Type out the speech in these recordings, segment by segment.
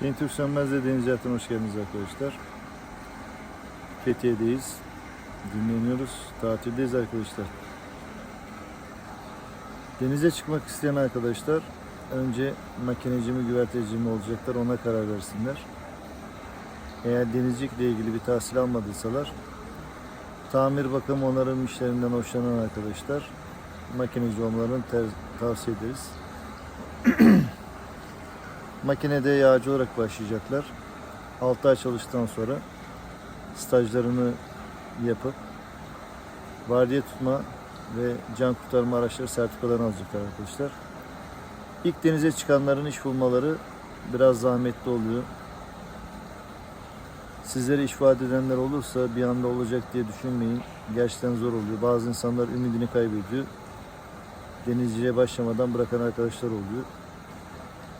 Sayın Türk Sönmez'le Deniz Hayatı'na hoş geldiniz arkadaşlar. Fethiye'deyiz. Dinleniyoruz. Tatildeyiz arkadaşlar. Denize çıkmak isteyen arkadaşlar önce makineci mi güverteci mi olacaklar ona karar versinler. Eğer denizcilikle ilgili bir tahsil almadıysalar tamir bakım onarım işlerinden hoşlanan arkadaşlar makineci olmalarını tavsiye ederiz. Makinede yağcı olarak başlayacaklar. 6 ay çalıştıktan sonra stajlarını yapıp vardiya tutma ve can kurtarma araçları sertifikalarını alacaklar arkadaşlar. İlk denize çıkanların iş bulmaları biraz zahmetli oluyor. Sizlere iş vaat edenler olursa bir anda olacak diye düşünmeyin. Gerçekten zor oluyor. Bazı insanlar ümidini kaybediyor. Denizciliğe başlamadan bırakan arkadaşlar oluyor.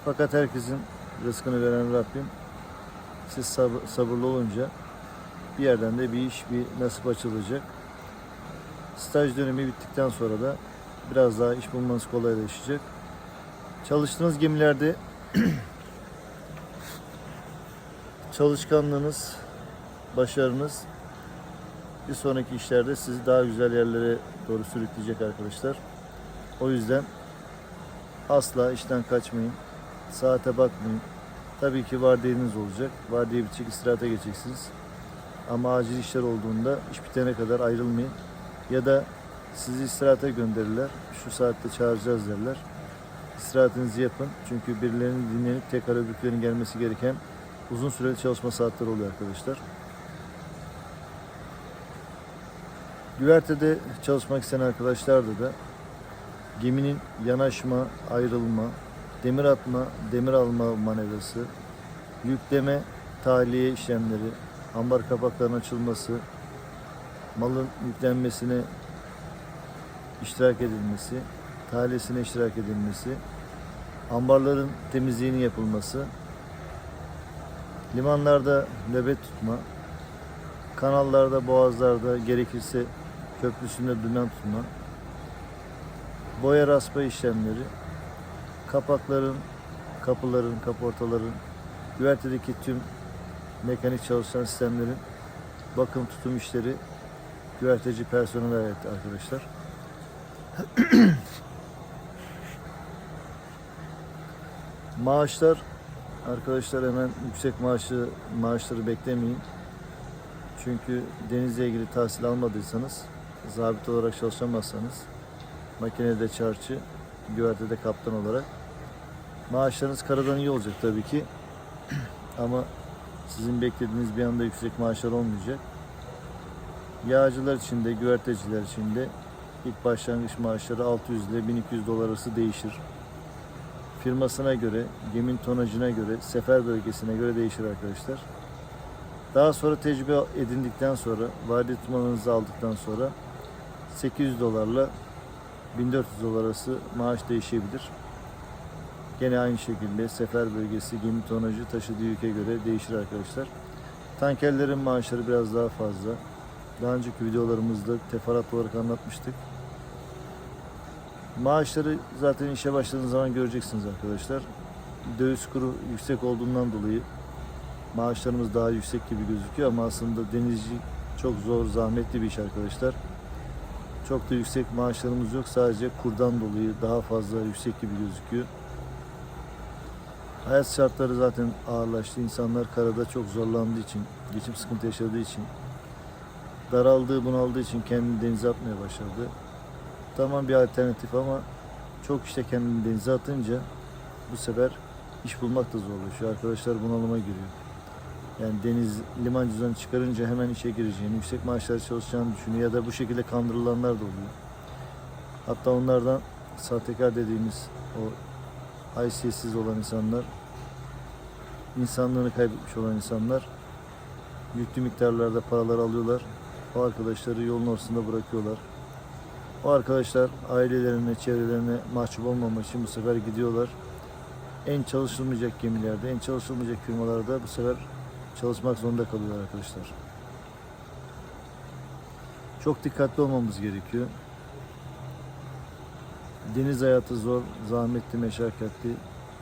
Fakat herkesin rızkını veren Rabbim siz sab- sabırlı olunca bir yerden de bir iş, bir nasip açılacak. Staj dönemi bittikten sonra da biraz daha iş bulmanız kolaylaşacak. Çalıştığınız gemilerde çalışkanlığınız, başarınız bir sonraki işlerde sizi daha güzel yerlere doğru sürükleyecek arkadaşlar. O yüzden asla işten kaçmayın. Saate bakmayın. Tabii ki vardiyeniz olacak. Vardiya bitecek, istirahate geçeceksiniz. Ama acil işler olduğunda iş bitene kadar ayrılmayın. Ya da sizi istirahate gönderirler. Şu saatte çağıracağız derler. İstirahatinizi yapın. Çünkü birilerinin dinlenip tekrar öbürklerinin gelmesi gereken uzun süreli çalışma saatleri oluyor arkadaşlar. Güvertede çalışmak isteyen arkadaşlar da da geminin yanaşma, ayrılma, demir atma, demir alma manevrası, yükleme, tahliye işlemleri, ambar kapaklarının açılması, malın yüklenmesine iştirak edilmesi, tahliyesine iştirak edilmesi, ambarların temizliğinin yapılması, limanlarda nöbet tutma, kanallarda, boğazlarda gerekirse köprüsünde dümen tutma, boya raspa işlemleri, kapakların, kapıların, kaportaların, güvertedeki tüm mekanik çalışan sistemlerin bakım tutum işleri güverteci personel ait arkadaşlar. Maaşlar arkadaşlar hemen yüksek maaşı maaşları beklemeyin. Çünkü denizle ilgili tahsil almadıysanız, zabit olarak çalışamazsanız, makinede çarçı, güvertede kaptan olarak maaşlarınız karadan iyi olacak tabii ki. Ama sizin beklediğiniz bir anda yüksek maaşlar olmayacak. Yağcılar için de, güverteciler için de ilk başlangıç maaşları 600 ile 1200 dolar arası değişir. Firmasına göre, gemin tonajına göre, sefer bölgesine göre değişir arkadaşlar. Daha sonra tecrübe edindikten sonra, vade tutmanızı aldıktan sonra 800 dolarla 1400 dolar arası maaş değişebilir. Gene aynı şekilde sefer bölgesi, gemi tonajı taşıdığı yüke göre değişir arkadaşlar. Tankerlerin maaşları biraz daha fazla. Daha önceki videolarımızda teferruat olarak anlatmıştık. Maaşları zaten işe başladığınız zaman göreceksiniz arkadaşlar. Döviz kuru yüksek olduğundan dolayı maaşlarımız daha yüksek gibi gözüküyor ama aslında denizci çok zor, zahmetli bir iş arkadaşlar. Çok da yüksek maaşlarımız yok. Sadece kurdan dolayı daha fazla yüksek gibi gözüküyor. Hayat şartları zaten ağırlaştı. İnsanlar karada çok zorlandığı için, geçim sıkıntı yaşadığı için, daraldığı, bunaldığı için kendini denize atmaya başladı. Tamam bir alternatif ama çok işte kendini denize atınca bu sefer iş bulmak da zorlaşıyor. Arkadaşlar bunalıma giriyor. Yani deniz liman cüzdanı çıkarınca hemen işe gireceğini, yüksek maaşlar çalışacağını düşünüyor ya da bu şekilde kandırılanlar da oluyor. Hatta onlardan sahtekar dediğimiz o haysiyetsiz olan insanlar, insanlığını kaybetmiş olan insanlar yüklü miktarlarda paralar alıyorlar. O arkadaşları yolun ortasında bırakıyorlar. O arkadaşlar ailelerine, çevrelerine mahcup olmamak için bu sefer gidiyorlar. En çalışılmayacak gemilerde, en çalışılmayacak firmalarda bu sefer çalışmak zorunda kalıyorlar arkadaşlar. Çok dikkatli olmamız gerekiyor. Deniz hayatı zor, zahmetli, meşakkatli.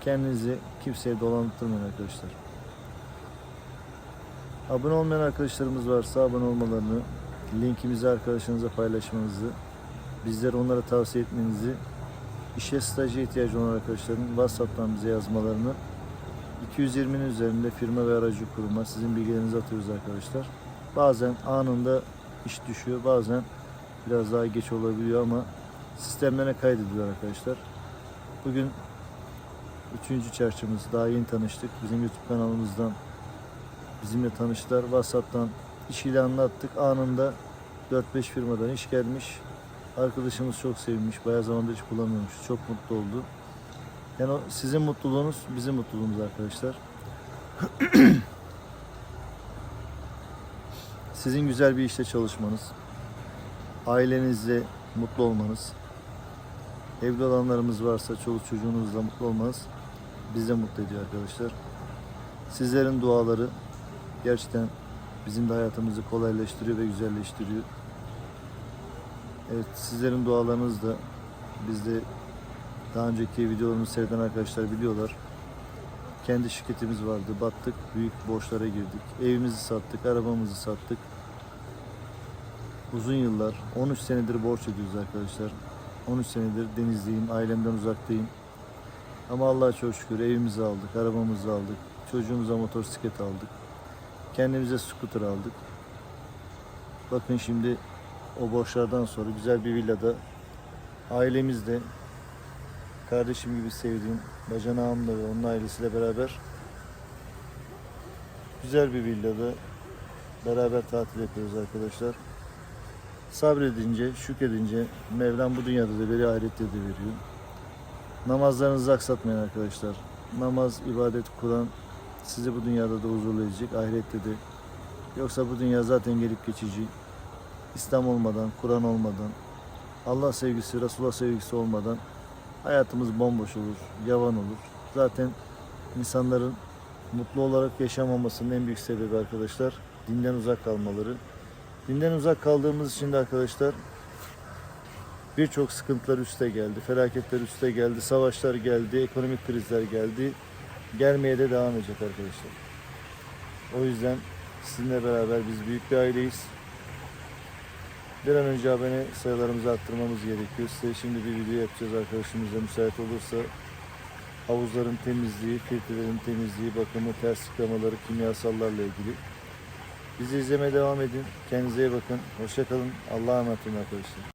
Kendinizi kimseye dolandırmayın arkadaşlar. Abone olmayan arkadaşlarımız varsa abone olmalarını, linkimizi arkadaşlarınıza paylaşmanızı, bizlere onlara tavsiye etmenizi, işe stajı ihtiyacı olan arkadaşların WhatsApp'tan bize yazmalarını, 220'nin üzerinde firma ve aracı kuruma sizin bilgilerinizi atıyoruz arkadaşlar. Bazen anında iş düşüyor, bazen biraz daha geç olabiliyor ama sistemlerine kaydediyor arkadaşlar. Bugün üçüncü çarşımız. Daha yeni tanıştık. Bizim YouTube kanalımızdan bizimle tanıştılar. WhatsApp'tan iş ilanını attık. Anında 4-5 firmadan iş gelmiş. Arkadaşımız çok sevmiş. Bayağı zamandır hiç bulamıyormuş. Çok mutlu oldu. Yani o sizin mutluluğunuz bizim mutluluğumuz arkadaşlar. Sizin güzel bir işte çalışmanız, ailenizle mutlu olmanız, evli olanlarımız varsa çoluk çocuğunuzla mutlu olmanız bizi de mutlu ediyor arkadaşlar. Sizlerin duaları gerçekten bizim de hayatımızı kolaylaştırıyor ve güzelleştiriyor. Evet sizlerin dualarınız da bizde daha önceki videolarımızı seyreden arkadaşlar biliyorlar. Kendi şirketimiz vardı. Battık. Büyük borçlara girdik. Evimizi sattık. Arabamızı sattık. Uzun yıllar. 13 senedir borç ödüyoruz arkadaşlar. 13 senedir denizdeyim. Ailemden uzaktayım. Ama Allah'a çok şükür evimizi aldık. Arabamızı aldık. Çocuğumuza motosiklet aldık. Kendimize scooter aldık. Bakın şimdi o borçlardan sonra güzel bir villada ailemizle kardeşim gibi sevdiğim bacanağımla ve onun ailesiyle beraber güzel bir villada beraber tatil yapıyoruz arkadaşlar. Sabredince, şükredince Mevlam bu dünyada da veriyor, ahirette de veriyor. Namazlarınızı aksatmayın arkadaşlar. Namaz, ibadet, Kur'an sizi bu dünyada da huzurlu edecek, ahirette de. Yoksa bu dünya zaten gelip geçici. İslam olmadan, Kur'an olmadan, Allah sevgisi, Resulullah sevgisi olmadan hayatımız bomboş olur, yavan olur. Zaten insanların mutlu olarak yaşamamasının en büyük sebebi arkadaşlar dinden uzak kalmaları. Dinden uzak kaldığımız için de arkadaşlar birçok sıkıntılar üste geldi, felaketler üste geldi, savaşlar geldi, ekonomik krizler geldi. Gelmeye de devam edecek arkadaşlar. O yüzden sizinle beraber biz büyük bir aileyiz. Bir an önce abone sayılarımızı arttırmamız gerekiyor. Size şimdi bir video yapacağız arkadaşımızla müsait olursa. Havuzların temizliği, filtrelerin temizliği, bakımı, ters yıkamaları, kimyasallarla ilgili. Bizi izlemeye devam edin. Kendinize iyi bakın. Hoşçakalın. Allah'a emanet olun arkadaşlar.